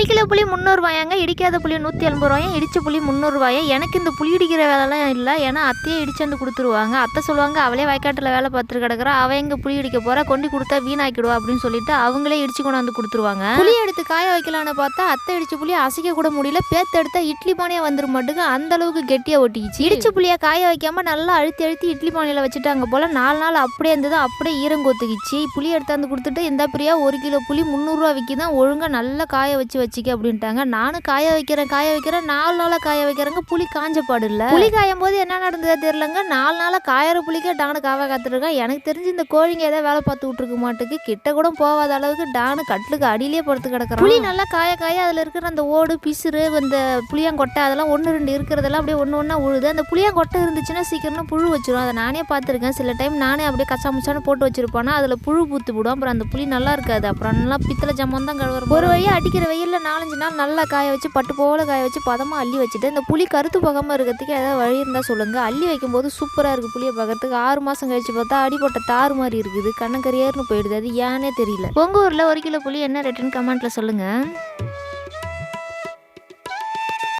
ஒரு கிலோ புளி முந்நூறுவாயாங்க இடிக்காத புளி நூற்றி எண்பது ரூபாயும் இடிச்ச புளி முந்நூறுவாயா எனக்கு இந்த புளி இடிக்கிற வேலைலாம் இல்லை. ஏன்னா அத்தையே இடிச்சு வந்து கொடுத்துருவாங்க. அத்தை சொல்லுவாங்க அவளே வயக்காட்டில் வேலை பார்த்துட்டு கிடக்குறா. அவ எங்க புளி இடிக்க போறா? கொண்டு கொடுத்தா வீணாக்கிடுவா அப்படின்னு சொல்லிட்டு அவங்களே இடிச்சு கொண்டாந்து கொடுத்துருவாங்க. புளி எடுத்து காய வைக்கலான்னு பார்த்தா அத்தை இடிச்ச புளி அசைக்க கூட முடியல. பேத்து எடுத்தா இட்லி பானையா வந்துரும் மட்டுக்கு. அந்த அளவுக்கு கெட்டியா ஒட்டிக்கிச்சு. இடிச்ச புளியை காய வைக்காம நல்லா அழுத்தி அழுத்தி இட்லி பானையில வச்சுட்டாங்க போல. நாலு நாள் அப்படியே இருந்தது. அப்படியே ஈரம் கொத்துக்கிச்சு புளி எடுத்தாந்து கொடுத்துட்டு இந்த பிரியா ஒரு கிலோ புளி முந்நூறுரூவா விற்கிதான் ஒழுங்கா நல்லா காய வச்சு வச்சுக்க அப்படின்ட்டாங்க. நானும் காய வைக்கிறேன் காய வைக்கிறேன். நாலு நாளாக காய வைக்கிறேங்க. புளி காஞ்ச பாடு இல்லை. புளி காயும் போது என்ன நடந்ததோ தெரியலங்க. நாலு நாளாக காயற புளிக்கே டானு காவ காத்துருக்கேன். எனக்கு தெரிஞ்சு இந்த கோழிங்க ஏதாவது வேலை பார்த்து விட்ருக்க மாட்டுக்கு. கிட்ட கூட போகாத அளவுக்கு டானு கட்டிலுக்கு அடியிலே படுத்து கிடக்குறேன். புளி நல்லா காய காய அதில் இருக்கிற அந்த ஓடு பிசுறு இந்த புளியாங்கொட்டை அதெல்லாம் ஒன்று ரெண்டு இருக்கிறதெல்லாம் அப்படியே ஒன்று ஒன்றா உழுது. அந்த புளியாங்கொட்டை இருந்துச்சுன்னா சீக்கிரமா புழு வச்சிரும். அதை நானே பார்த்துருக்கேன். சில டைம் நானே அப்படியே கச்சா முச்சான்னு போட்டு வச்சிருப்பானா அதில் புழு பூத்து விடும். அப்புறம் அந்த புளி நல்லா இருக்காது. அப்புறம் நல்லா பித்தளை ஜம்மம் தான் கழுவுற ஒரு வழியாக அடிக்கிற வெயிலில் நாலஞ்சு நாள் நல்லா காய வச்சு பட்டு போல காய வச்சு பதமாக அள்ளி வச்சுட்டு இந்த புளி கருத்து போகாமல் இருக்கிறதுக்கு ஏதாவது வழி இருந்தால் சொல்லுங்கள் அள்ளி வைக்கும்போது சூப்பராக இருக்குது புளியை பார்க்கறதுக்கு. ஆறு மாதம் கழிச்சு பார்த்தா அடிப்பட்ட தாறு மாதிரி இருக்குது. கண்ணக்கறியர்னு போயிடுது. அது ஏன்னே தெரியல. உங்கள் ஊரில் ஒரு கிலோ புளி என்ன ரேட்டுன்னு கமெண்ட்டில் சொல்லுங்கள்